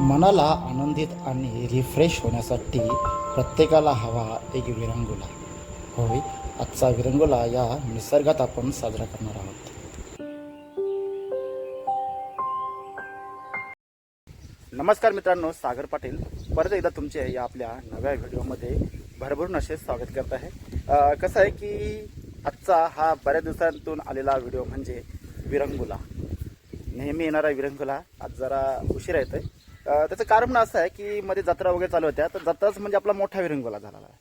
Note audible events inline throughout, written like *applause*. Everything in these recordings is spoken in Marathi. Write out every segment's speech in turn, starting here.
मनाला आनंदित आणि रिफ्रेश होण्यासाठी प्रत्येकाला हवा एक विरंगुला. होय आजचा विरंगुला या निसर्गात आपण साजरा करणार आहोत. नमस्कार मित्रांनो सागर पाटील. परत एकदा तुमचे या आपल्या नव्या व्हिडिओमध्ये भरभरून असे स्वागत करत आहे. कसं आहे की आजचा हा बऱ्याच दिवसांतून आलेला व्हिडिओ म्हणजे विरंगुला. नेहमी येणारा विरंगुला आज जरा उशीर येतोय. आहे त्याचं कारण असं आहे की मध्ये जत्रा वगैरे चालू होत्या. तर जत्राच म्हणजे आपला मोठा विरंगुला झालेला आहे.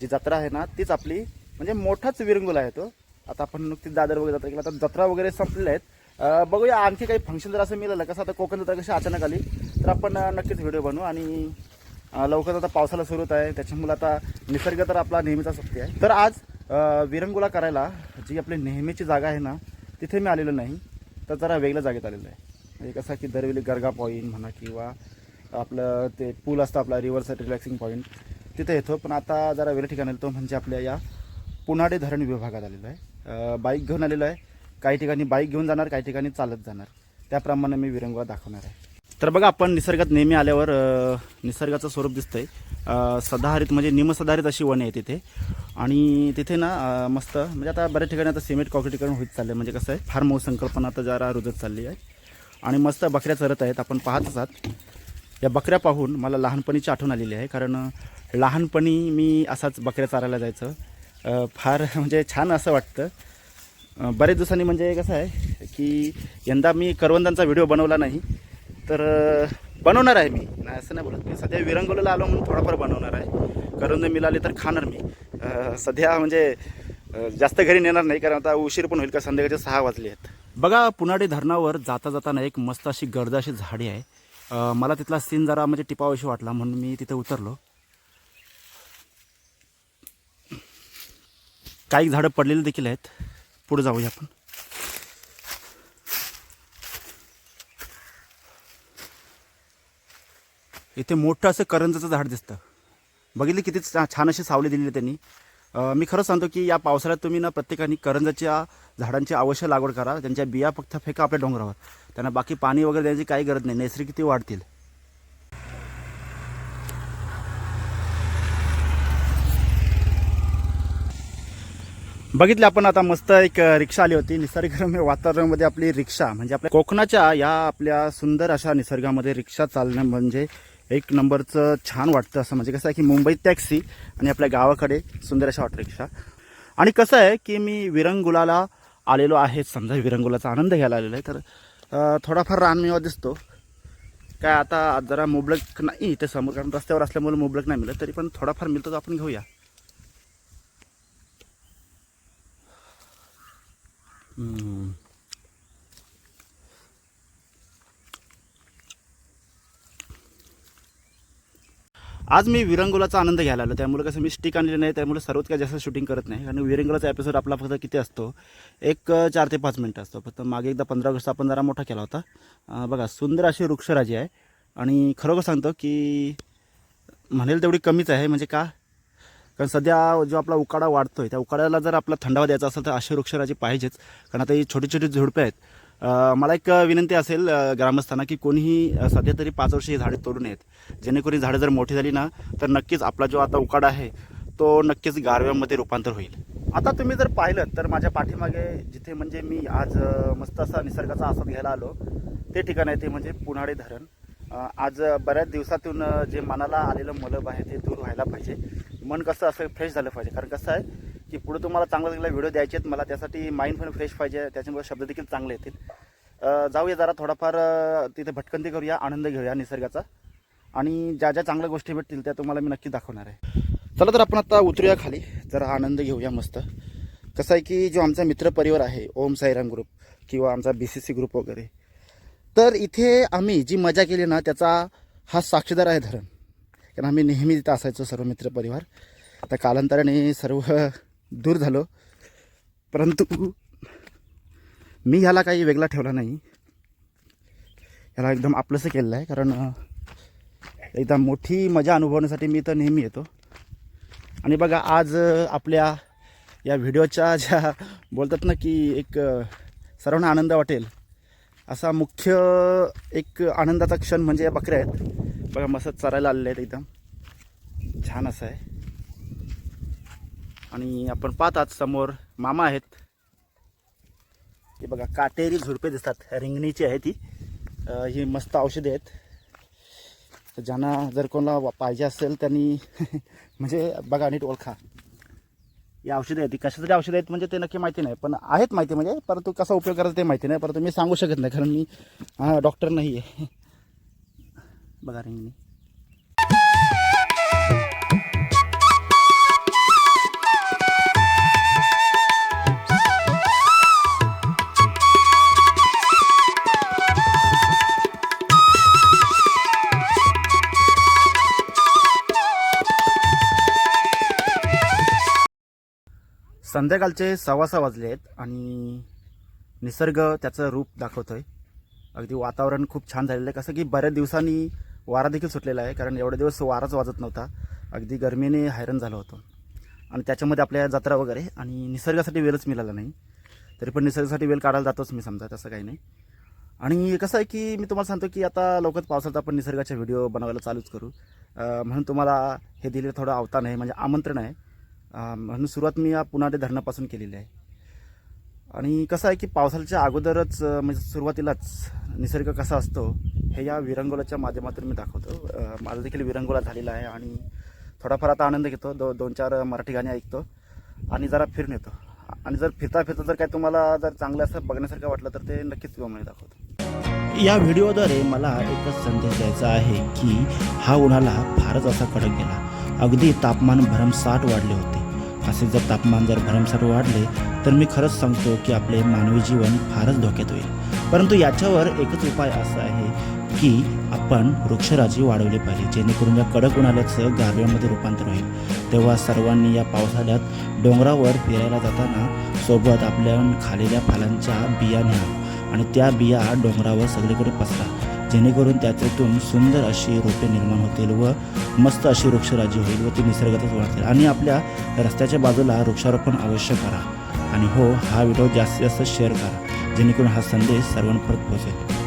जी जत्रा आहे ना तीच आपली म्हणजे मोठाच विरंगुला आहे तो. आता आपण नुकतीच दादर वगैरे जत्रा केला. आता जत्रा वगैरे संपलेल्या आहेत. बघूया आणखी काही फंक्शन जर असं मिळालं कसं आता कोकण जत्रा कशी अचानक आली तर आपण नक्कीच व्हिडिओ बनवू. आणि लवकरच आता पावसाला सुरू होत आहे. त्याच्यामुळे आता निसर्ग तर आपला नेहमीचा सक्ती आहे. तर आज विरंगुला करायला जी आपली नेहमीची जागा आहे ना तिथे मी आलेलो नाही. तर जरा वेगळ्या जागेत आलेलो आहे. म्हणजे कसं की दरवेळी गरगा पॉईंट म्हणा किंवा आपलं ते पूल असतं आपला रिव्हर्स रिलॅक्सिंग पॉईंट तिथे येतो. पण आता जरा वेगळ्या ठिकाणी येतो तो म्हणजे आपल्या या पुनाडे धरण विभागात आलेलो आहे. बाईक घेऊन आलेलो आहे. काही ठिकाणी बाईक घेऊन जाणार काही ठिकाणी चालत जाणार. त्याप्रमाणे मी विरंगुळा दाखवणार आहे. तर बघा आपण निसर्गात नेहमी आल्यावर निसर्गाचं स्वरूप दिसतंय. आहे सदाहरित म्हणजे निमसदाहरित अशी वने आहे तिथे. आणि तिथे ना मस्त म्हणजे आता बऱ्याच ठिकाणी आता सिमेंट कॉक्रिटीकरण होत चाललं आहे म्हणजे कसं आहे फार मऊ संकल्पना आता जरा रुजत चालली आहे. आणि मस्त बकऱ्या चरत आहेत. आपण पाहत आहात या बकऱ्या पाहून मला लहानपणीची आठवण आलेली आहे. कारण लहानपणी मी असाच बकऱ्या चारायला जायचं. फार *laughs* म्हणजे छान असं वाटतं. बरेच दिवसांनी म्हणजे कसं आहे की यंदा मी करवंदांचा व्हिडिओ बनवला नाही. तर बनवणार आहे मी. नाही असं नाही बोलत मी. सध्या विरंगुला आलो म्हणून थोडाफार बनवणार आहे. करवंद मिळाले तर खाणार मी. सध्या म्हणजे जास्त घरी नेणार नाही. कारण आता उशीर पण होईल का? संध्याकाळचे सहा वाजले आहेत. बघा पुनाडी धरणावर जाता जाताना एक मस्त अशी गर्द अशी झाडी आहे. मला तिथला सीन जरा म्हणजे टिपावशी वाटला म्हणून मी तिथे उतरलो. काही झाडं पडलेली देखील आहेत. पुढे जाऊया आपण. इथे मोठं असं करंजाचं झाड दिसतं. बघितली किती छा- छान अशी सावली दिलेली त्यांनी. मी खरं सांगतो की या पावसाळ्यात तुम्ही ना प्रत्येकाने करंजाच्या झाडांची अवश्य लागवड करा. त्यांच्या बिया फक्त फेका आपल्या डोंगरावर. त्यांना बाकी पाणी वगैरे द्यायची काही गरज नाही. नैसर्गिक ती वाढतील. बघितले आपण आता मस्त एक रिक्षा आली होती. निसर्गरम्य वातावरणामध्ये आपली रिक्षा म्हणजे आपल्या कोकणाच्या या आपल्या सुंदर अशा निसर्गामध्ये रिक्षा चालणं म्हणजे एक नंबरचं छान वाटतं असं म्हणजे कसं आहे की मुंबईत टॅक्सी आणि आपल्या गावाकडे सुंदर अशा ऑटो रिक्षा आणि कसं आहे की मी विरंगुलाला आलेलो आहे समजा विरंगुलाचा आनंद घ्यायला आलेलो आहे तर थोडाफार रानमेवा दिसतो. काय आता जरा मुबलक नाही इथे समोर कारण रस्त्यावर असल्यामुळे मुबलक नाही मिळत तरी पण थोडाफार मिळतो तर आपण घेऊया. हम्म. आज मी विरंगुलाचा आनंद घ्यायला आलो. त्यामुळे कसं मी स्टिक आणलेली नाही त्यामुळे सर्वच काय जास्त शूटिंग करत नाही. कारण विरंगुलाचा एपिसोड आपला फक्त किती असतो? एक चार ते पाच मिनटं असतो. फक्त मागे एकदा पंधरा ऑगस्ट आपण जरा मोठा केला होता. बघा सुंदर अशी वृक्षराजी आहे. आणि खरोखर सांगतो की म्हणेल तेवढी कमीच आहे. म्हणजे का? कारण सध्या जो आपला उकाडा वाढतो आहे त्या उकाड्याला जर आपला थंडावा द्यायचा असेल तर अशी वृक्षराजी पाहिजेच. कारण आता ही छोटी छोटी झुडपे आहेत. मला एक विनंती असेल ग्रामस्थांना की कोणीही सध्या तरी पाच वर्ष ही झाडे तोडू नयेत. जेणेकरून झाडं जर मोठी झाली ना तर नक्कीच आपला जो आता उकाडा आहे तो नक्कीच गारव्यामध्ये रूपांतर होईल. आता तुम्ही जर पाहिलं तर माझ्या पाठीमागे जिथे म्हणजे मी आज मस्त असा निसर्गाचा आस्वाद घ्यायला आलो ते ठिकाण आहे ते म्हणजे पुनाळे धरण. आज बऱ्याच दिवसातून जे मनाला आलेलं मलब आहे ते दूर व्हायला पाहिजे. मन कसं असं फ्रेश झालं पाहिजे. कारण कसं आहे की पुढे तुम्हाला चांगला चांगला व्हिडिओ द्यायचे आहेत. मला त्यासाठी माइंड पण फ्रेश पाहिजे. त्याच्यामुळे शब्द देखील चांगले येतील. जाऊया जरा थोडाफार तिथे भटकंती करूया आनंद घेऊया निसर्गाचा. आणि ज्या ज्या चांगल्या गोष्टी भेटतील त्या तुम्हाला मी नक्की दाखवणार आहे. चला तर आपण आता उतरूया खाली. जरा आनंद घेऊया मस्त. कसं आहे की जो आमचा मित्रपरिवार आहे ओम साईराम ग्रुप किंवा आमचा बी सी सी ग्रुप वगैरे तर इथे आम्ही जी मजा केली ना त्याचा हा साक्षीदार आहे धरण. कारण आम्ही नेहमी तिथं असायचो सर्व मित्रपरिवार. आता कालांतराने सर्व दूर झालो. परंतु मी ह्याला काही वेगळा ठेवला नाही. ह्याला एकदम आपलंसं केलेलं आहे कारण एकदम मोठी मजा अनुभवण्यासाठी मी तर नेहमी येतो. आणि बघा आज आपल्या या व्हिडिओच्या ज्या बोलतात ना की एक सर्वांना आनंद वाटेल असा मुख्य एक आनंदाचा क्षण म्हणजे या बकऱ्या आहेत. बघा मस्त चरायला आलेल्या आहेत एकदम. छान असं आहे. आणि आपण पाहतात समोर मामा आहेत. हे बघा काटेरी झुडपे दिसतात. रिंगणीची आहे ती. ही मस्त औषधे आहेत. ज्यांना जर कोणाला पाहिजे असेल त्यांनी *laughs* म्हणजे बघा नीट ओळखा. ही औषधं आहेत. ती कशासाठी औषधं आहेत म्हणजे ते नक्की माहिती नाही पण आहेत माहिती म्हणजे परंतु कसा उपयोग करायचा ते माहिती नाही परंतु मी सांगू शकत नाही कारण मी डॉक्टर नाही आहे *laughs* बघा रिंगणी. संध्याकाळचे सव्वा सहा वाजले आहेत आणि निसर्ग त्याचं रूप दाखवतो आहे अगदी वातावरण खूप छान झालेलं आहे. कसं की बऱ्याच दिवसांनी वारा देखील सुटलेला आहे कारण एवढे दिवस वाराच वाजत नव्हता. अगदी गरमीने हैराण झालं होतं. आणि त्याच्यामध्ये आपल्या जत्रा वगैरे आणि निसर्गासाठी वेळच मिळाला नाही. तरी पण निसर्गासाठी वेळ काढायला जातोच मी समजा तसं काही नाही. आणि कसं आहे की मी तुम्हाला सांगतो की आता लवकर पावसाळ्यात आपण निसर्गाचे व्हिडिओ बनवायला चालूच करू. म्हणून तुम्हाला हे दिलेलं थोडं आवतान आहे म्हणजे आमंत्रण आहे. म्हणून सुरुवात मी या पुनाडे धरणापासून केलेली आहे. आणि कसं आहे की पावसाळ्याच्या अगोदरच म्हणजे सुरुवातीलाच निसर्ग कसा असतो हे या विरंगुळाच्या माध्यमातून मी दाखवतो. माझा देखील विरंगुळा झालेला आहे आणि थोडाफार आता आनंद घेतो. दो दोन चार मराठी गाणी ऐकतो आणि जरा फिरून येतो. आणि जर फिरता फिरता जर काय तुम्हाला जर चांगलं असं बघण्यासारखं वाटलं तर ते नक्कीच मी दाखवतो. या व्हिडिओद्वारे मला एकच संदेश द्यायचा आहे की हा उन्हाला फारच असा कडक गेला. अगदी तापमान भरमसाठ वाढले होते. असे जर तापमान जर भरमसाठ वाढले तर मी खरंच सांगतो की आपले मानवी जीवन फारच धोक्यात होईल. परंतु याच्यावर एकच उपाय असा आहे की आपण वृक्षराजी वाढवली पाहिजे जेणेकरून या कडक उन्हाळ्याचं गारव्यामध्ये रूपांतर होईल. तेव्हा सर्वांनी या पावसाळ्यात डोंगरावर फिरायला जाताना सोबत आपल्या खालेल्या फळांच्या बिया न्या आणि त्या बिया डोंगरावर सगळीकडे पसरा. जेणेकरून त्याच्यातून सुंदर अशी रोपे निर्माण होतील व मस्त अशी वृक्षराजी होईल व ती निसर्गातच वाढतील. आणि आपल्या रस्त्याच्या बाजूला वृक्षारोपण अवश्य करा. आणि हो हा व्हिडिओ जास्तीत जास्त शेअर करा. जेणेकरून हा संदेश सर्वांपर्यंत पोहोचेल.